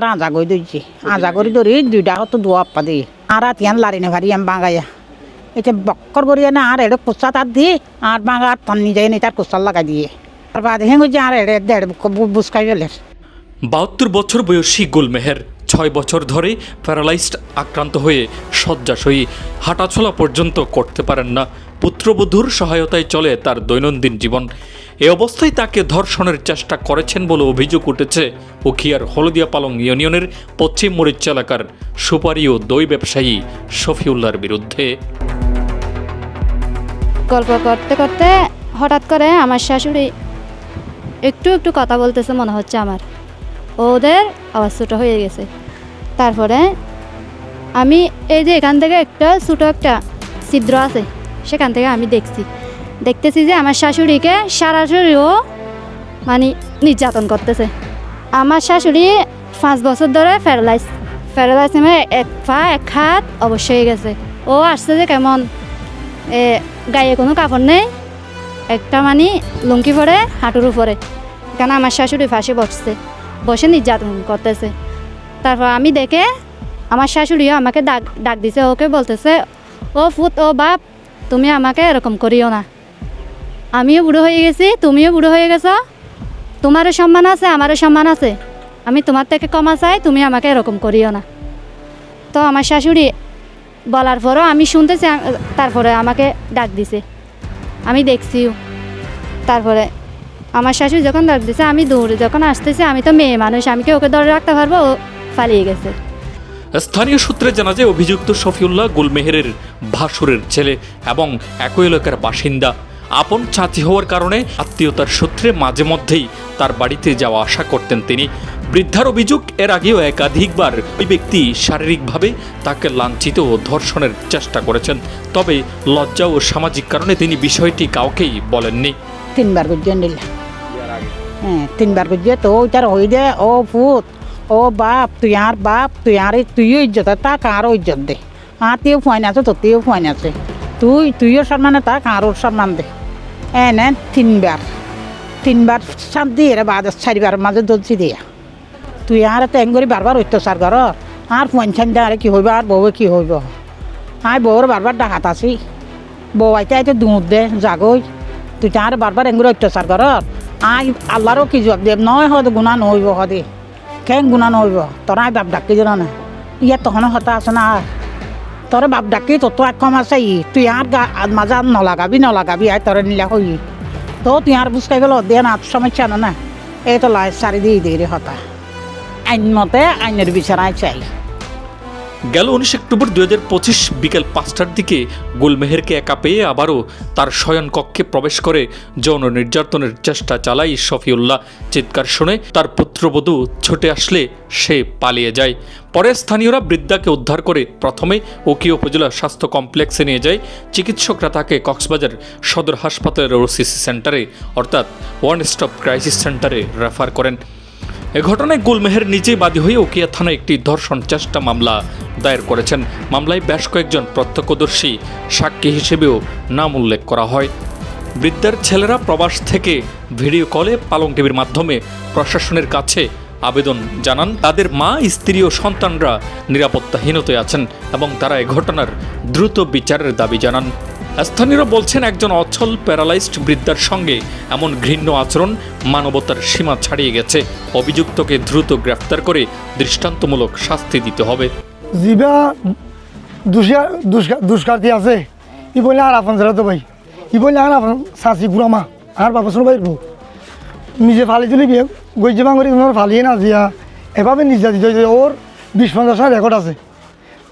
আর আজা গই দইছে আজা করে ধরি দুইটা হতো দু আপা দিয়ে আর তিয়ান লারি না ভারি আমি বাঙাইয়া এটা বক্কর করিয়া না আর এড়ে কোচা তার দিয়ে আর বাঙা আর তন্নি যায় না তার কুচার লাগাই দিয়ে আর বাদ হেঙ্গু যে আর এড়ে দেড় বুসকাই ফেলে বাহাত্তর বছর বয়সী গুলমেহের ছয় বছর ধরে প্যারালাইজড আক্রান্ত হয়ে শয্যাশয়ী হাঁটাচলা পর্যন্ত করতে পারেন না। পুত্রবধূর সহায়তায় চলে তার দৈনন্দিন জীবন। এ অবস্থায় তাকে ধর্ষণের চেষ্টা করেছেন বলে অভিযোগ উঠেছে উখিয়ার হলদিয়া পালং ইউনিয়নের পশ্চিম মরিচ এলাকার সুপারি ও দই ব্যবসায়ী শফিউল্লাহর বিরুদ্ধে। গল্প করতে করতে হঠাৎ করে আমার শাশুড়ি একটু একটু কথা বলতেছে মনে হচ্ছে আমার। ওদের আওয়াজ ছোটো হয়ে গেছে। তারপরে আমি এই যে এখান থেকে একটা ছোটো একটা ছিদ্র আছে, সেখান থেকে আমি দেখছি। দেখতেছি যে আমার শাশুড়িকে সরাসরিও মানে নির্যাতন করতেছে। আমার শাশুড়ি পাঁচ বছর ধরে প্যারালাইজ প্যারালাইজ মানে এক পা, এক হাত অবশ্যই গেছে। ও আসছে যে কেমন, এ গায়ে কোনো কাপড় নেই, একটা মানে লুঙ্কি পরে, হাঁটুর উপরে। কেন আমার শাশুড়ি ফাঁসে বসছে? বসে নির্যাতন করতেছে। তারপর আমি দেখে আমার শাশুড়িও আমাকে ডাক ডাক দিছে, ওকে বলতেছে, ও ফুত, ও বাপ, তুমি আমাকে এরকম করিও না। আমিও বুড়ো হয়ে গেছি, তুমিও বুড়ো হয়ে গেছো। তোমারও সম্মান আছে, আমারও সম্মান আছে। আমি তোমার থেকে কমা চাই, তুমি আমাকে এরকম করিও না। তো আমার শাশুড়ি বলার পরও আমি শুনতেছি তারপরে আমাকে ডাক দিছে। আমি দেখছিও। তারপরে আমার শাশুড়ি যখন দিছে আমি দৌড়ে যখন আসতেছি আমি তো মেয়ে মানুষ আমি কি ওকে ধরে রাখতে পারব? ও পালিয়ে গেছে। স্থানীয় সূত্রে জানা যায় অভিযুক্ত শফিউল্লাহ গুলমেহেরের ভাসুরের ছেলে এবং একই এলাকার বাসিন্দা আপন চাচি হওয়ার কারণে আত্মীয়তার সূত্রে মাঝে মধ্যেই তার বাড়িতে যাওয়া আসা করতেন তিনি। বৃদ্ধার অভিযোগ এর আগেও একাধিকবার ওই ব্যক্তি শারীরিকভাবে তাকে লাঞ্ছিত ও ধর্ষণের চেষ্টা করেছেন তবে লজ্জা ও সামাজিক কারণে তিনি বিষয়টি কাউকেই বলেননি। তিনবার হ্যাঁ তিনবার গুজিয়ে তো ওইটার হই দে। ও ফুত ও বাপ, তুই আর বাপ, তুই আর তুইও ইজ্জত তাক আরও ইজ্জত দে। আর তুইও ফাইন আছে তো তুইও ফাইন আছে তুই, তুইও সম্মানে তাক আরও সম্মান দে। এনে তিনবার। তিনবার শান্তি এর বাদ চারিবার মাঝে দলছি দিয়া। তুই আর তো এঙ্গরি বারবার অত্যাচার কর। আর পঞ্চান দে আর কি হইব, আর বউ কি হইব? আই বউর বারবার ডাকাত আছি। বউ আইতে আইতে দুধ দে, জাগই। তুই তার বারবার এঙ্গুলো অত্যাচার কর। আই, আল্লাহরও কি জবাব দেব নয় হয়তো গুণা নহইব হদে কেন গুণা নহইব তোরা আই বাপ ডাকি দিল না? ইয়ে তখন হতা আছে না? তোর বাপ ডাকি তো তো একম আছে ই। তুই আর গা মাজা নলাগাবি নলাগাবি, আই তোর নিলা হই তো তুই আর বুঝতে গেল দেন আর সমস্যা না না। এই তো লাই সারি দিয়ে দিয়ে হতা। আইন মতে আইনের বিচারায় চাই। গেল উনিশ অক্টোবর দুই হাজার পঁচিশ বিকেল পাঁচটার দিকে গুলমেহেরকে একা পেয়ে আবারও তার শয়ন কক্ষে প্রবেশ করে যৌন নির্যাতনের চেষ্টা চালায় শফিউল্লাহ। চিৎকার শুনে তার পুত্রবধূ ছুটে আসলে সে পালিয়ে যায়। পরে স্থানীয়রা বৃদ্ধাকে উদ্ধার করে প্রথমে ওকি উপজেলা স্বাস্থ্য কমপ্লেক্সে নিয়ে যায়। চিকিৎসকরা তাকে কক্সবাজার সদর হাসপাতালের ওসিসি সেন্টারে, অর্থাৎ ওয়ান স্টপ ক্রাইসিস সেন্টারে রেফার করেন। এ ঘটনায় গুলমেহের নিজেই বাদী হয়ে ওকিয়া থানায় একটি ধর্ষণ চেষ্টা মামলা দায়ের করেছেন। মামলায় বেশ কয়েকজন প্রত্যক্ষদর্শী সাক্ষী হিসেবেও নাম উল্লেখ করা হয়। বৃদ্ধার ছেলেরা প্রবাস থেকে ভিডিও কলে পালং টিভির মাধ্যমে প্রশাসনের কাছে আবেদন জানান, তাদের মা, স্ত্রী ও সন্তানরা নিরাপত্তাহীনতায় আছেন এবং তারা এ ঘটনার দ্রুত বিচারের দাবি জানান। স্থানীয়রা বলছেন একজন অচল প্যারালাইজড বৃদ্ধার সঙ্গে এমন ঘৃণ্য আচরণ মানবতার সীমা ছাড়িয়ে গেছে। অভিযুক্তকে দ্রুত গ্রেফতার করে দৃষ্টান্তমূলক শাস্তি দিতে হবে। যিবা দুষ্কার্থী আছে। ই বললে আর আপন তো ভাই। ই বললে আর আপন চাচি গুড়ামা। আর বাবা শোনো ভাই নিজে ফালি তুলি বিয়ে গজ্জে ভাঙরি তোমার ফালিয়ে না দিয়া। এভাবে নির্যাতিত ওর বিশ পঞ্চাশটা রেকর্ড আছে।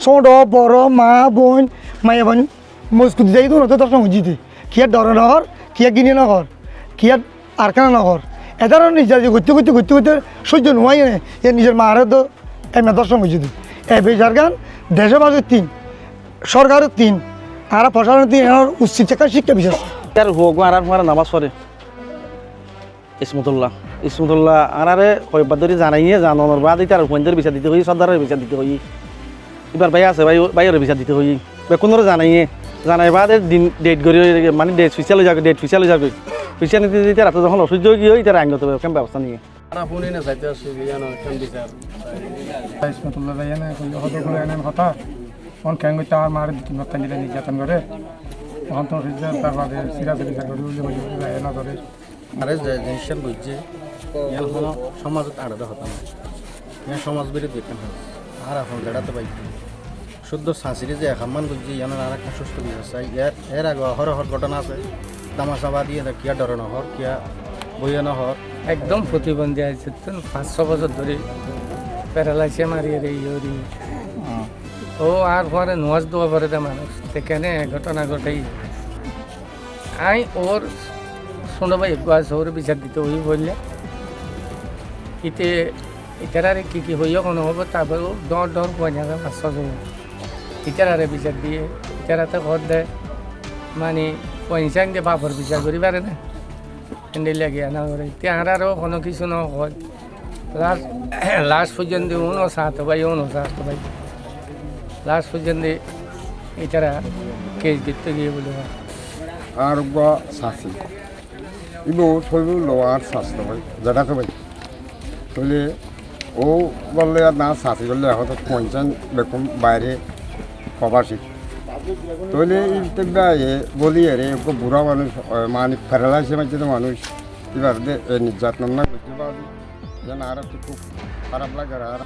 ছোট, বড়, মা, বোন, মায়া, বোন। মজকুতি যাই তো নতে দর্শন জিতে কিয়ার ডর নহর কিয়া কিনে নহর কিয়ার আরখানা নহর এটার নির্যাতিত করতে করতে করতে করতে সহ্য নোয়াই এ নিজের মারে তো এমনি দর্শন হয়েছে এ বেজার গান দেশবাসীর তিন সরকারের তিন আর প্রশাসনের তিন এর উচিত শিক্ষা শিক্ষা বিশেষ। আর হোক আর আর নামাজ পড়ে ইসমতুল্লাহ ইসমতুল্লাহ আরে কয়েকবার ধরে জানাইয়ে জানানোর বাদ তার পঞ্চের বিচার দিতে হই সর্দারের বিচার দিতে হই এবার ভাই আছে, ভাই ভাইয়ের বিচার দিতে হই বেকুনের জানাইয়ে। জানাই বাদ দিন ডেট করে মানে ডেট হয়ে যাবে ডেট হয়ে যাবে। ফিসাল নিতে দিতে রাতে যখন অসহ্য গিয়ে হই তার আইনগত ব্যবস্থা নিয়ে। করে কথা। অন কেন আমার মার দুই মাত্রা নিলে নির্যাতন করে তখন তো তার বাদে সিরাজে বিচার করে বলে বলি যায় না ধরে আরে জিনিসটা বুঝছে ইয়ান সমাজত আড়াতে হতাম সমাজ বিরোধী কেন আর এখন বেড়াতে পাই শুদ্ধ শাঁসিরে যে একামান বুঝছে ইয়ানের আর একটা সুস্থ চাই ইয়ার এর আগে হর হর ঘটনা আছে। তামাশা দিয়ে কিয়া ডরে নহর কিয়া বইয়া নহর একদম প্রতিবন্ধী আছে পাঁচ ছ বছর ধরে প্যারালাইসে মারিয়ে রে ইয়রি ও আর পরে নোয়াজ দেওয়া পরে মানুষ সেখানে ঘটনা ঘটাই। আই ওর শোনো ভাই গাছ ওর বিচার দিতে ওই বললে। ইতে ইতারারে কি কি হইও কোনো হব তারপর ডর ডর পয়সা পাঁচশো জন। ইতারারে বিচার দিয়ে ইতারাতে ঘর দেয় মানে পয়সা দিয়ে বাপর বিচার করি পারে না। এনে লাগে না করে। তেহারারও কোনো কিছু ন হয়। লাস্ট লাস্ট পর্যন্ত উনো সাত ভাই, উনো সাত ভাই। লাস্ট পর্যন্ত এটারা কেস দিতে গিয়ে বলে আরোগ্য সাসি ইবো শৈব লোয়ার স্বাস্থ্য ভাই যেটাকে ভাই। তাহলে ও বললে আর না সাসি করলে এখন তো পঞ্চান বেকম বাইরে প্রবাসী। তাহলে বলি রে ওকে বুড়া মানুষ মানে প্যারালাইসে মাঝে তো মানুষ। এবার নির্যাতন না করতে পারবে। যেন আর একটু খুব খারাপ লাগে আর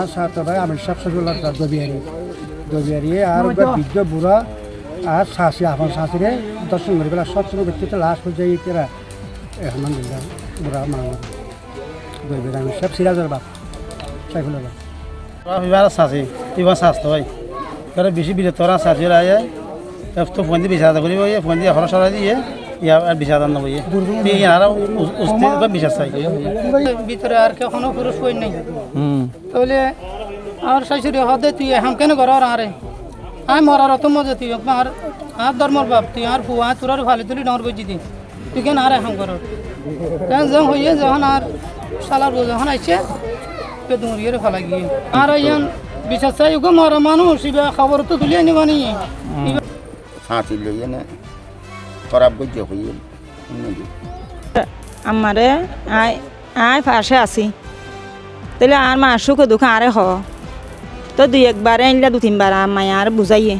আর সাথে ভাই আমি সব সজুল্লাহ দবিয়ারি দবিয়ারি আর বৃদ্ধ বুড়া আর শাশি আপন শাশুড়ে দর্শন করে পেলা সবসময় ব্যক্তিতে লাশ হয়ে যায় তেরা এখন বুড়া মানুষ দবিয়ারি আমি সব সিরাজের বাপ। সাইফুলের বাপ। এবার চাষি এবার স্বাস্থ্য ভাই এবার বেশি বিরত তোরা চাষি রায় তো ফোন দিয়ে বিচার করিব ফোন দিয়ে। হর সরাই দিয়ে ইয়া আর বিচার দান নবই আর উস্তি বিচার চাই। ভিতরে আর কখনো পুরুষ কই নাই তাহলে আমার শাশুড়ি হদে তুই এখন কেন ঘর আরে আয় মরার অত মজা তুই আর আর ধর্মর বাপ তুই আর ফুয়া তোর আর ভালো তুলি ডর বুঝি দি তুই কেন আর এখন ঘর কেন যখন হইয়ে যখন আর সালার যখন আইছে পেদুর ইয়ে ফেলা গিয়ে আর ইয়ান বিচার চাই ওকে মরা মানুষ এবার খবর তো তুলিয়ে নিবানি সাঁচি লইয়ে না খারাপ করছে হইয়ে আমারে আয় আয় পাশে আছি। তাহলে আর মা সুখে দুঃখ আরে হ। তো দুই একবার আনলে দু তিনবার মায় আর বুঝাইয়ে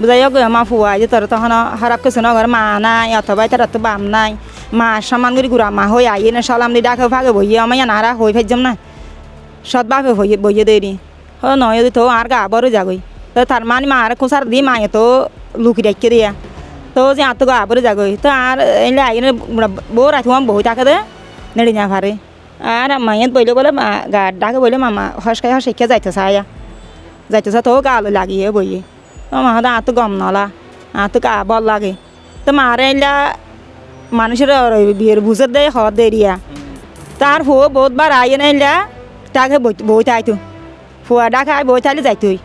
বুঝাইয়া গো মা ফুয়া যে তোর তখন খারাপ কিছু না ঘর মা নাই অথবা তার তো বাম নাই। মা সমান করে গুড়া মা হয়ে আইয়ে না সালাম দি ডাকে ভাগে বইয়ে আমার নারা হয়ে ফেলছাম না সৎ বাপে হইয়ে বইয়ে দেরি হ নয় তো আর গা বড় যাগই তো তার মানে মা আর কুসার দি মায়ে তো লুকি রাখিয়ে দিয়া তো যে আতো গা বড় যাগই তো আর এলে আইনে বউ রাখি বহু টাকা দে নেড়ি না ভারে আর মাইয়াত বইলে বলে মা গা ডাকে বইলে মামা হসকাই হসেকে যাইতে চায়া যাইতে চা তো গালো লাগিয়ে বইয়ে মা হদা আতো গম নলা আতো গা বল লাগে তো মারে এলা মানুষের বিয়ের বুঝে দেয় হর দেরিয়া তার ফুয়া বহুতবার আইয়ে না এলা তাকে বই থাইতো ফুয়া ডাকে আই বই থাইলে যাইতই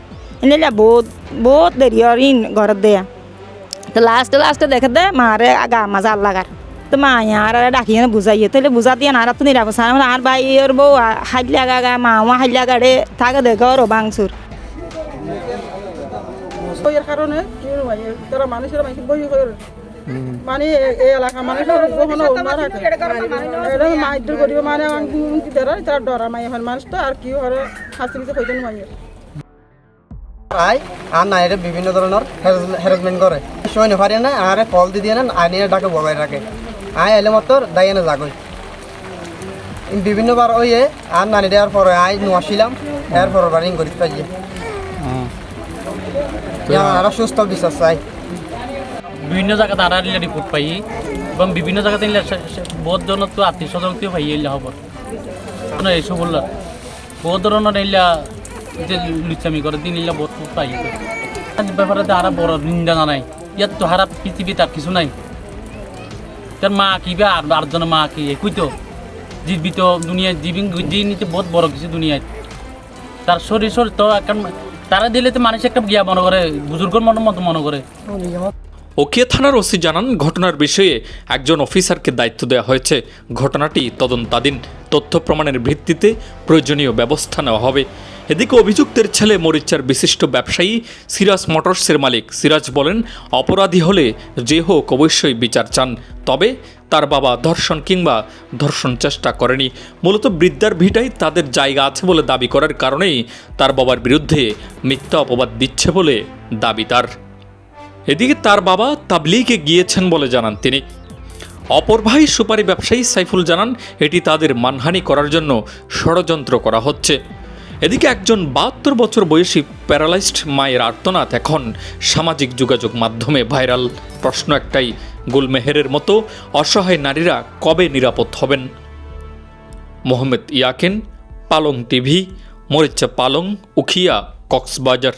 এনে বহুত বহুত দেরি আর ইন ঘরত দেয়া তো লাস্টে লাস্টে দেখে দে মারে গা মাজা লাগার তো মা আর ডাকিয়ে বুঝাইয়ে তাহলে বুঝা দিয়ে আর তো নিরাপদ আর বাইর বউ হাইলা গা গা মা মা হাইলা গাড়ে থাকে দেখো ওর বাংসুর কারণে তারা মানুষের মানে এই এলাকা এটা মাইদুর করিব মানে তারা তারা ডরা মাই এখন মানুষ তো আর কি হরে হাসিলিতে হইতেন মাইয়ের আই আর না এটা বিভিন্ন ধরনের হ্যারাসমেন্ট করে। সময় নেফারি না আর কল দি দিয়ে না আইনে ডাকে ববাই রাখে আই এলে মত দাইয়ে না যাগই বিভিন্নবার ওইয়ে আর নানি দেওয়ার পরে আই নোয়াছিলাম এর পর বারিং করি পাইয়ে। আর সুস্থ বিশ্বাস চাই বিভিন্ন জায়গাতে আর রিপোর্ট পাই। এবং বিভিন্ন জায়গাতে বহুত জনের তো আত্মীয় স্বজন কেউ পাই এলে খবর এইসব বলল বহুত ধরনের এলা যে লুচামি করে দিন এলা বহুত পাই। ব্যাপারে আর বড় নিন্দা জানাই ইয়াত তো হারা পৃথিবী তার কিছু নাই। তার মা কি বা আর আটজনের মা কি একই তো জীবিত দুনিয়ায় জীবিন জীবনীতে বহুত বড় কিছু দুনিয়ায় তার শরীর শরীর তো একটা তারা দিলে তো মানুষ একটা গিয়া মনে করে বুজুর্গর মনের মতো মনে করে ওকিয়া থানার ওসি জানান, ঘটনার বিষয়ে একজন অফিসারকে দায়িত্ব দেওয়া হয়েছে। ঘটনাটি তদন্তাধীন, তথ্য প্রমাণের ভিত্তিতে প্রয়োজনীয় ব্যবস্থা নেওয়া হবে। এদিকে অভিযুক্তের ছেলে মরিচার বিশিষ্ট ব্যবসায়ী সিরাজ মোটরসের মালিক। সিরাজ বলেন, অপরাধী হলে যে হোক অবশ্যই বিচার চান, তবে তার বাবা ধর্ষণ কিংবা ধর্ষণ চেষ্টা করেনি। মূলত বৃদ্ধার ভিটাই তাদের জায়গা আছে বলে দাবি করার কারণেই তার বাবার বিরুদ্ধে মিথ্যা অপবাদ দিচ্ছে বলে দাবি তার। এদিকে তার বাবা তাবলিগে গিয়েছেন বলে জানান তিনি। অপর ভাই সুপারি ব্যবসায়ী সাইফুল জানান, এটি তাদের মানহানি করার জন্য ষড়যন্ত্র করা হচ্ছে। এদিকে একজন বাহাত্তর বছর বয়সী প্যারালাইজড মায়ের আর্তনাদ এখন সামাজিক যোগাযোগ মাধ্যমে ভাইরাল। প্রশ্ন একটাই, গুলমেহেরের মতো অসহায় নারীরা কবে নিরাপদ হবেন? মোহাম্মদ ইয়াকেন, পালং টিভি, মরিচা পালং, উখিয়া, কক্সবাজার।